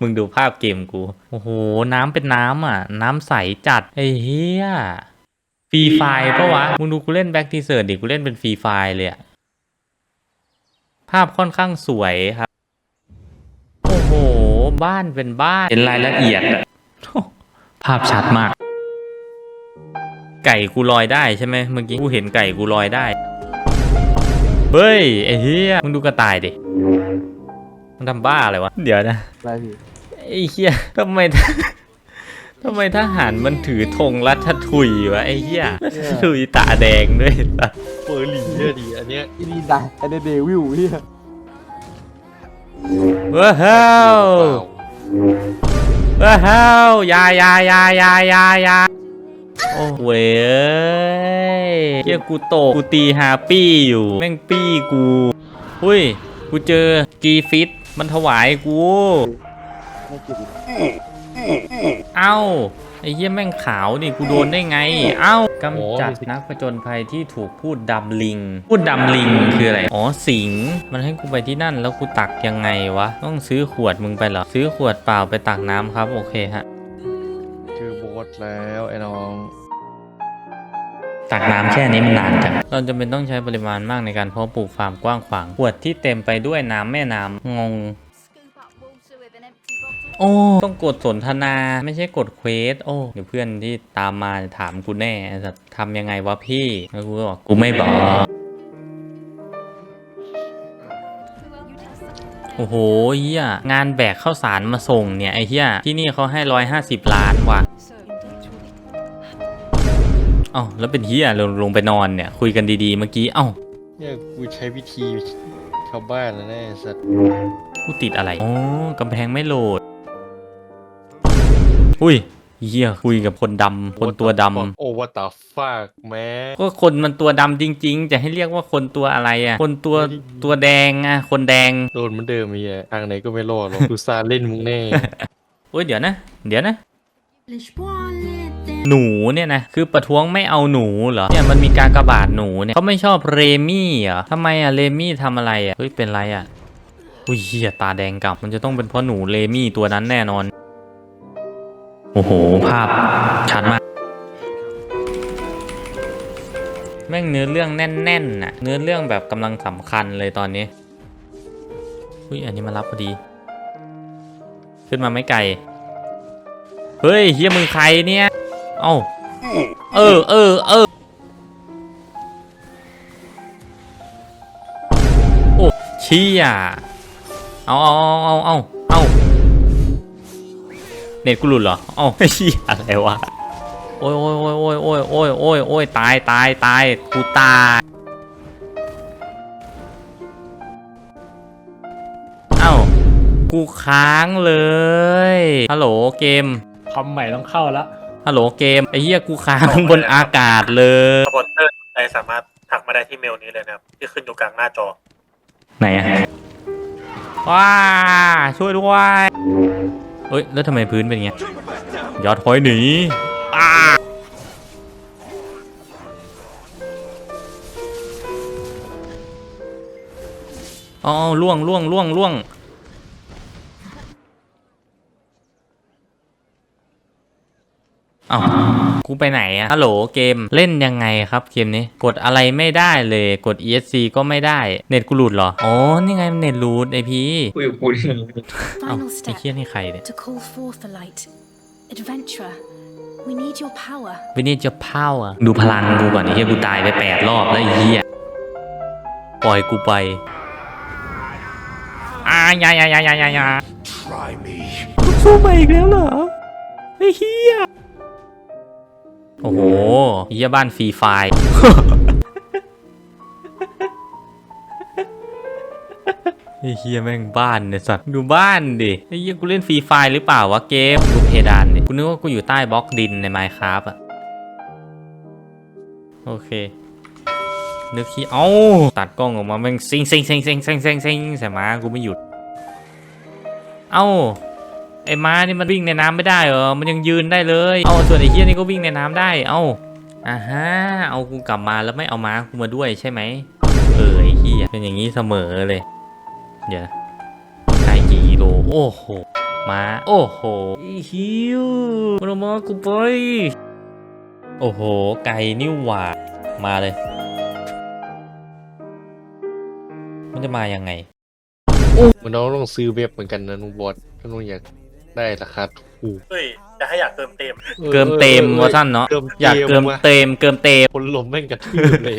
มึงดูภาพเกมกู โอ้โห น้ำเป็นน้ำอะ น้ำใสจัดไอ้เหี้ยฟรีไฟล์ปะวะ มึงดูกูเล่นแบ็กทีเซิร์ดิ กูเล่นเป็นฟรีไฟล์เลยอะภาพค่อนข้างสวยครับ โอ้โห บ้านเป็นบ้าน เป็นรายละเอียดอะโอ้ภาพชัดมาก ไก่กูลอยได้ใช่ไหมเมื่อกี้กูเห็นไก่กูลอยได้ เฮ้ย ไอ้เหี้ย มึงดูกระต่ายดิมัน ทำบ้าอะไรวะ เดี๋ยวนะอะไรพี่ไอ้เหี้ยทำไมทำไมทหารมันถือธงรัชทุยวะไอ้เหี้ยรัชทุยตาแดงด้วยสัสเฟอร์หลีเนี่ยดีอันเนี้ยที่นี่ได้ไอเดวิลพี่ว้าวว้าวอยาอยาอยาอยาอยาอยาโอ้เว้ยเหี้ยกูโตกกูตีฮาปี้อยู่ แม่งปี้กู อุ้ย กูเจอจีฟิต มันถวายกู ไม่เก็บอีกเอ้าไอ้เหี้ยแม่งขาวนี่กูโดนได้ไง เอ้ากำจัดนักผจญภัยที่ถูกพูดดำลิง พูดดำลิงคืออะไร อ๋อสิง มันให้กูไปที่นั่นแล้วกูตักยังไงวะ ต้องซื้อขวดมึงไปเหรอ ซื้อขวดเปล่าไปตักน้ำครับ โอเคฮะเจอโบสแล้วไอ้น้อง ตักน้ำแค่นี้มันนานจัง เราจะเป็นต้องใช้ปริมาณมากในการเพาะปลูกฟาร์มกว้างขวางขวดที่เต็มไปด้วยน้ำแม่น้ำงง โอ้ ต้องกดสนทนาไม่ใช่กดเควส โอ้ เดี๋ยวเพื่อนที่ตามมาถามกูแน่จะทำยังไงวะพี่แล้วกูบอกกูไม่บอก โอ้โหเฮียงานแบกข้าวสารมาส่งเนี่ยไอ้เฮียที่นี่เขาให้ร้อยห้าสิบล้านว่ะ เอ้าแล้วเป็นเฮียลงลงไปนอนเนี่ย คุยกันดีๆเมื่อกี้ เอ้าเนี่ยกูใช้วิธีชาวบ้านแล้วแน่สัตว์กูติดอะไรอ๋อกำแพงไม่โหลด อุ้ยเฮียคุยกับคนดำคนตัวดำโอ้วัตตาฟากแม่ก็คนมันตัวดำจริง ๆ จะให้เรียกว่าคนตัวอะไรอะ คนตัวตัวแดงอะ คนแดงโดนเหมือนเดิมไอ้เหี้ยทางไหนก็ไม่รอดหรอกกูซาเล่นมึงแน่โอ้ยเดี๋ยวนะ เดี๋ยวนะ หนูเนี่ยนะคือประท้วงไม่เอาหนูเหรอเนี่ยมันมีการกระบาดหนูเนี่ยเขาไม่ชอบเรมี่เหรอทำไมอะเรมี่ทำอะไรอะเฮ้ยเป็นไรอะอุ้ยเหี้ยตาแดงกลับมันจะต้องเป็นเพราะหนูเรมี่ตัวนั้นแน่นอน โอ้โห ภาพชัดมาก แม่งเนื้อเรื่องแน่นๆน่ะ เนื้อเรื่องแบบกำลังสำคัญเลยตอนนี้ อุ้ยอันนี้มารับพอดี ขึ้นมาไม่ไกล เฮ้ยเฮียมึงใครเนี่ย เอ้าเออเออเออโอ้เชี่ยเอาเอาเอาเอาเอาเอาเน็ตกูหลุดเหรอเอ้าเชี่ยอะไรวะโอ้ยโอ้ยโอ้ยโอ้ยโอ้ยโอ้ยโอ้ยโอ้ยตายตายตายกูตายเอ้ากูค้างเลยฮัลโหลเกมคอมใหม่ต้องเข้าแล้ว ฮัลโหลเกมไอ้เหี้ยกูค้างบนอากาศเลยสปอนเซอร์ใครสามารถทักมาได้ที่เมลนี้เลยนะครับ ที่ขึ้นอยู่กลางหน้าจอ ไหนอะว้าช่วยด้วยเอ้ยแล้วทำไมพื้นเป็นอย่างเงี้ยยอดหอยหนีอ้าอ๋อล่วงล่วงล่วงล่วง อ้าว กูไปไหนอะฮัลโหลเกมเล่นยังไงครับเกมนี้ กดอะไรไม่ได้เลยกด ESC ก็ไม่ได้ เน็ตกูหลุดเหรอ อ๋อ นี่ไงเน็ตหลุดไอพี่คุยกับกูดิเอ้า Final ไอ step เคียนี่ใครเนี่ย to call forth the light. Adventurer, we need your power. วินิจจะเผาอะดูพลังกูก่อนไอ้เหี้ยกูตายไปแปดรอบแล้วไอ้เหี้ยปล่อยกูไปอ่ายายายายายายา Try me สู้มาอีกแล้วเหรอไอ้เหี้ยโอ้โหเหี้ยบ้านฟรีไฟไอ้เฮียแม่งบ้านเนี่ยสัตว์ดูบ้านดิไอ้เฮียกูเล่นฟรีไฟหรือเปล่าวะเกมดูเพดานดิกูนึกว่ากูอยู่ใต้บล็อกดินในไมค์คราฟอะโอเคนึกขี้เอ้าตัดกล้องออกมาแม่งซิงซิงซิงซิงซิงซิงซิงใส่มากูไม่หยุดเอ้า ไอ้ม้านี่มันวิ่งในน้ำไม่ได้เหรอ มันยังยืนได้เลย เอาส่วนไอ้เฮียนี่ก็วิ่งในน้ำได้ เอาอ่าฮะ เอากูกลับมาแล้วไม่เอาม้ากูมาด้วยใช่ไหมเออไอ้เฮียเป็นอย่างนี้เสมอเลย เดี๋ยวไกลกี่กิโล โอ้โหมาโอ้โหไอ้ฮิวมันเอามากูไป โอ้โห ไก่นิ่วหว่า มาเลย มันจะมายังไงมันน้องต้องซื้อเว็บเหมือนกันนะนุงบอสถ้าน้องอยาก ได้ราคาถูกเฮ้ยแต่ห้อยากเติมเต็มเติมเต็มวอท่านเนาะอยากเติมเต็มเติมเต็มคนลมแม่งกระทืบเลย